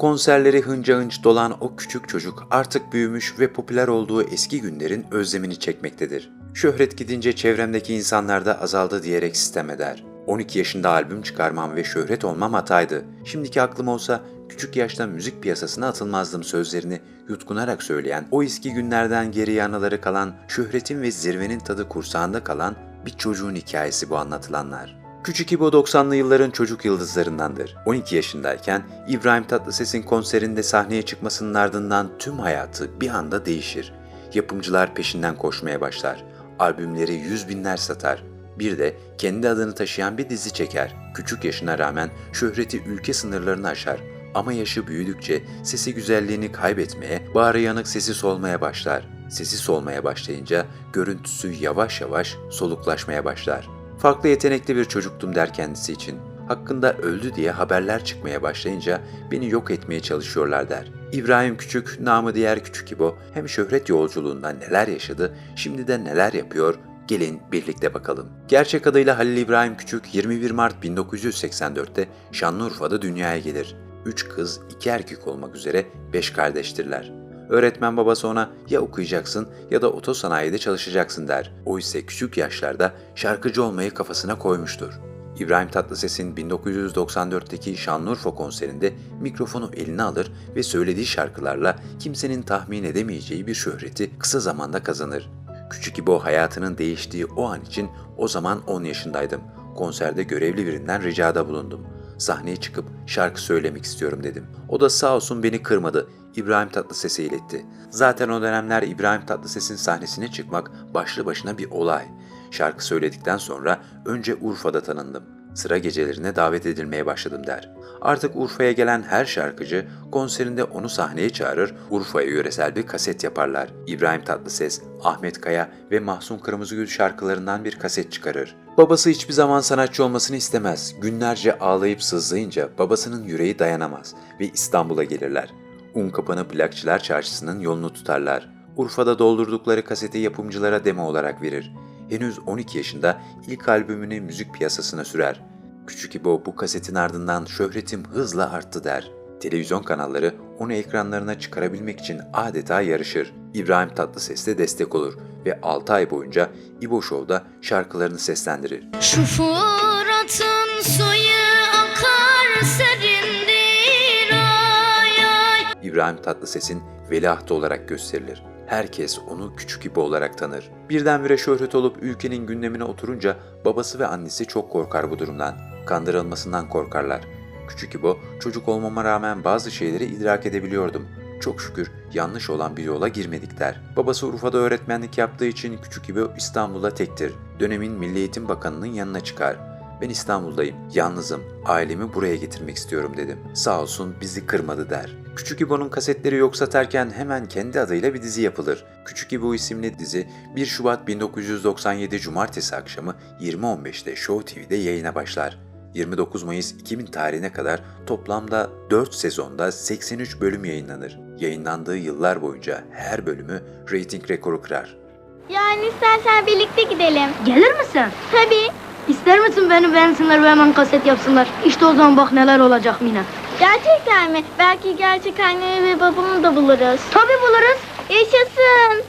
Konserleri hınca hınç dolan o küçük çocuk artık büyümüş ve popüler olduğu eski günlerin özlemini çekmektedir. Şöhret gidince çevremdeki insanlar da azaldı diyerek sistem eder. 12 yaşında albüm çıkarmam ve şöhret olmam hataydı. Şimdiki aklım olsa küçük yaşta müzik piyasasına atılmazdım sözlerini yutkunarak söyleyen, o eski günlerden geriye anıları kalan, şöhretin ve zirvenin tadı kursağında kalan bir çocuğun hikayesi bu anlatılanlar. Küçük İbo 90'lı yılların çocuk yıldızlarındandır. 12 yaşındayken İbrahim Tatlıses'in konserinde sahneye çıkmasının ardından tüm hayatı bir anda değişir. Yapımcılar peşinden koşmaya başlar. Albümleri yüz binler satar. Bir de kendi adını taşıyan bir dizi çeker. Küçük yaşına rağmen şöhreti ülke sınırlarını aşar. Ama yaşı büyüdükçe sesi güzelliğini kaybetmeye, bağrı yanık sesi solmaya başlar. Sesi solmaya başlayınca görüntüsü yavaş yavaş soluklaşmaya başlar. Farklı yetenekli bir çocuktum der kendisi için. Hakkında öldü diye haberler çıkmaya başlayınca beni yok etmeye çalışıyorlar der. İbrahim Küçük, namı diğer Küçük İbo hem şöhret yolculuğunda neler yaşadı, şimdi de neler yapıyor, gelin birlikte bakalım. Gerçek adıyla Halil İbrahim Küçük 21 Mart 1984'te Şanlıurfa'da dünyaya gelir. Üç kız, iki erkek olmak üzere beş kardeştirler. Öğretmen babası ona ya okuyacaksın ya da otosanayide çalışacaksın der. O ise küçük yaşlarda şarkıcı olmayı kafasına koymuştur. İbrahim Tatlıses'in 1994'teki Şanlıurfa konserinde mikrofonu eline alır ve söylediği şarkılarla kimsenin tahmin edemeyeceği bir şöhreti kısa zamanda kazanır. Küçük İbo hayatının değiştiği o an için o zaman 10 yaşındaydım. Konserde görevli birinden ricada bulundum. Sahneye çıkıp şarkı söylemek istiyorum dedim. O da sağ olsun beni kırmadı. İbrahim Tatlıses'e iletti. Zaten o dönemler İbrahim Tatlıses'in sahnesine çıkmak başlı başına bir olay. Şarkı söyledikten sonra önce Urfa'da tanındım. Sıra gecelerine davet edilmeye başladım der. Artık Urfa'ya gelen her şarkıcı konserinde onu sahneye çağırır, Urfa'ya yöresel bir kaset yaparlar. İbrahim Tatlıses, Ahmet Kaya ve Mahsun Kırmızıgül şarkılarından bir kaset çıkarır. Babası hiçbir zaman sanatçı olmasını istemez. Günlerce ağlayıp sızlayınca babasının yüreği dayanamaz ve İstanbul'a gelirler. Unkapanı Plakçılar Çarşısı'nın yolunu tutarlar. Urfa'da doldurdukları kaseti yapımcılara demo olarak verir. Henüz 12 yaşında ilk albümünü müzik piyasasına sürer. Küçük İbo bu kasetin ardından şöhretim hızla arttı der. Televizyon kanalları onu ekranlarına çıkarabilmek için adeta yarışır. İbrahim Tatlıses de destek olur ve 6 ay boyunca İbo Show'da şarkılarını seslendirir. Şu Fırat'ın suyu İbrahim Tatlıses'in veliahtı olarak gösterilir. Herkes onu Küçük İbo olarak tanır. Birdenbire şöhret olup ülkenin gündemine oturunca babası ve annesi çok korkar bu durumdan. Kandırılmasından korkarlar. Küçük İbo, çocuk olmama rağmen bazı şeyleri idrak edebiliyordum. Çok şükür yanlış olan bir yola girmedik der. Babası Urfa'da öğretmenlik yaptığı için Küçük İbo İstanbul'da tektir. Dönemin Milli Eğitim Bakanı'nın yanına çıkar. Ben İstanbul'dayım, yalnızım, ailemi buraya getirmek istiyorum dedim. Sağ olsun bizi kırmadı der. Küçük İbo'nun kasetleri yok satarken hemen kendi adıyla bir dizi yapılır. Küçük İbo isimli dizi 1 Şubat 1997 Cumartesi akşamı 20.15'te Show TV'de yayına başlar. 29 Mayıs 2000 tarihine kadar toplamda 4 sezonda 83 bölüm yayınlanır. Yayınlandığı yıllar boyunca her bölümü reyting rekoru kırar. Yani istersen birlikte gidelim. Gelir misin? Tabii. İster misin beni beğensinler ve hemen kaset yapsınlar? İşte o zaman bak neler olacak Mina. Gerçekten mi? Belki gerçek annemi ve babamı da buluruz. Tabii buluruz. Yaşasın.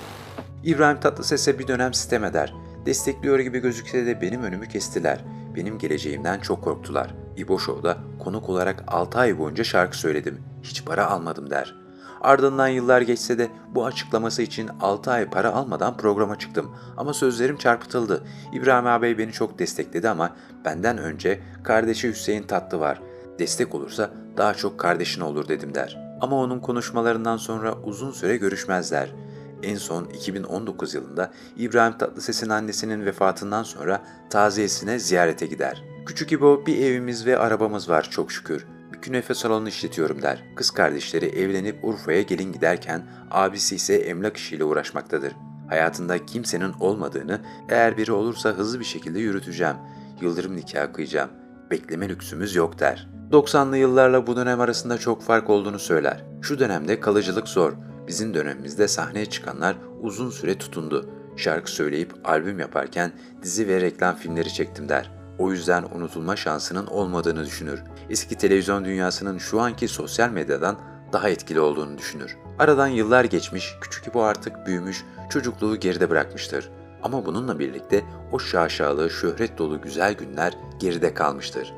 İbrahim Tatlıses'e bir dönem sitem eder. Destekliyor gibi gözükse de benim önümü kestiler. Benim geleceğimden çok korktular. İbo Show'da konuk olarak 6 ay boyunca şarkı söyledim. Hiç para almadım der. Ardından yıllar geçse de bu açıklaması için 6 ay para almadan programa çıktım. Ama sözlerim çarpıtıldı. İbrahim ağabey beni çok destekledi ama benden önce kardeşi Hüseyin Tatlı var. Destek olursa daha çok kardeşin olur dedim der. Ama onun konuşmalarından sonra uzun süre görüşmezler. En son 2019 yılında İbrahim Tatlıses'in annesinin vefatından sonra taziyesine ziyarete gider. Küçük İbo bir evimiz ve arabamız var çok şükür. Künefe salonu işletiyorum der. Kız kardeşleri evlenip Urfa'ya gelin giderken abisi ise emlak işiyle uğraşmaktadır. Hayatında kimsenin olmadığını, eğer biri olursa hızlı bir şekilde yürüteceğim. Yıldırım nikahı kıyacağım. Bekleme lüksümüz yok der. 90'lı yıllarla bu dönem arasında çok fark olduğunu söyler. Şu dönemde kalıcılık zor. Bizim dönemimizde sahneye çıkanlar uzun süre tutundu. Şarkı söyleyip albüm yaparken dizi ve reklam filmleri çektim der. O yüzden unutulma şansının olmadığını düşünür. Eski televizyon dünyasının şu anki sosyal medyadan daha etkili olduğunu düşünür. Aradan yıllar geçmiş, küçük İbo artık büyümüş, çocukluğu geride bırakmıştır. Ama bununla birlikte o şaşalı, şöhret dolu güzel günler geride kalmıştır.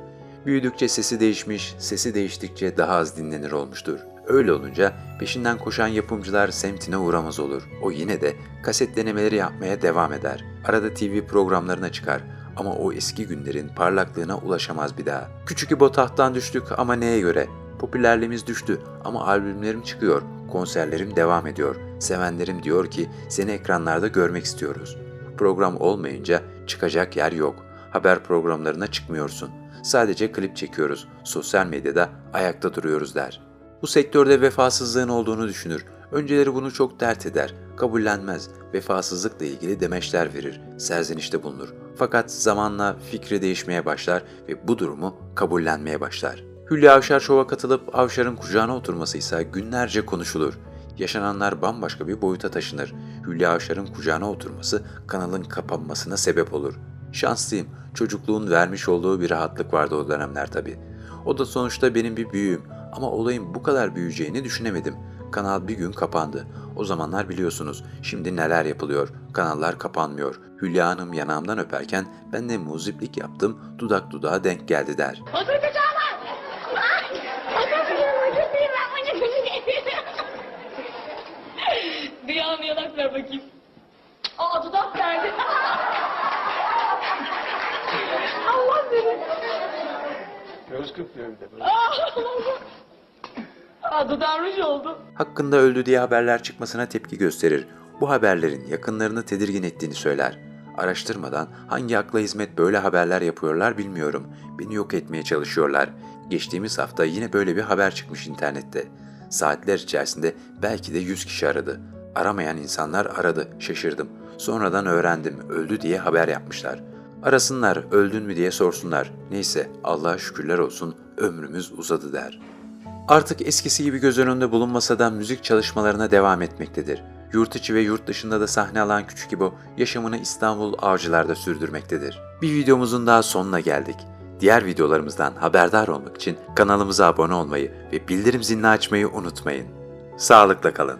Büyüdükçe sesi değişmiş, sesi değiştikçe daha az dinlenir olmuştur. Öyle olunca peşinden koşan yapımcılar semtine uğramaz olur. O yine de kaset denemeleri yapmaya devam eder. Arada TV programlarına çıkar ama o eski günlerin parlaklığına ulaşamaz bir daha. Küçük İbo tahttan düştük ama neye göre? Popülerliğimiz düştü ama albümlerim çıkıyor, konserlerim devam ediyor. Sevenlerim diyor ki seni ekranlarda görmek istiyoruz. Program olmayınca çıkacak yer yok. Haber programlarına çıkmıyorsun. Sadece klip çekiyoruz. Sosyal medyada ayakta duruyoruz der. Bu sektörde vefasızlığın olduğunu düşünür. Önceleri bunu çok dert eder, kabullenmez, vefasızlıkla ilgili demeçler verir, serzenişte bulunur. Fakat zamanla fikri değişmeye başlar ve bu durumu kabullenmeye başlar. Hülya Avşar şova katılıp Avşar'ın kucağına oturması ise günlerce konuşulur. Yaşananlar bambaşka bir boyuta taşınır. Hülya Avşar'ın kucağına oturması kanalın kapanmasına sebep olur. Şanslıyım, çocukluğun vermiş olduğu bir rahatlık vardı o dönemler tabii. O da sonuçta benim bir büyüğüm ama olayın bu kadar büyüyeceğini düşünemedim. Kanal bir gün kapandı. O zamanlar biliyorsunuz şimdi neler yapılıyor. Kanallar kapanmıyor. Hülya Hanım yanağımdan öperken ben de muziplik yaptım. Dudak dudağa denk geldi der. An yanak ver bakayım. Aa dudak verdi. Allah seni. Göz kırpıyor bir de böyle. Aa ruj oldu. hakkında öldü diye haberler çıkmasına tepki gösterir. Bu haberlerin yakınlarını tedirgin ettiğini söyler. Araştırmadan hangi akla hizmet böyle haberler yapıyorlar bilmiyorum. Beni yok etmeye çalışıyorlar. Geçtiğimiz hafta yine böyle bir haber çıkmış internette. Saatler içerisinde belki de 100 kişi aradı. Aramayan insanlar aradı, şaşırdım. Sonradan öğrendim, öldü diye haber yapmışlar. Arasınlar, öldün mü diye sorsunlar. Neyse, Allah'a şükürler olsun, ömrümüz uzadı der. Artık eskisi gibi göz önünde bulunmasa da müzik çalışmalarına devam etmektedir. Yurt içi ve yurt dışında da sahne alan Küçük İbo yaşamını İstanbul Avcılar'da sürdürmektedir. Bir videomuzun daha sonuna geldik. Diğer videolarımızdan haberdar olmak için kanalımıza abone olmayı ve bildirim zilini açmayı unutmayın. Sağlıkla kalın.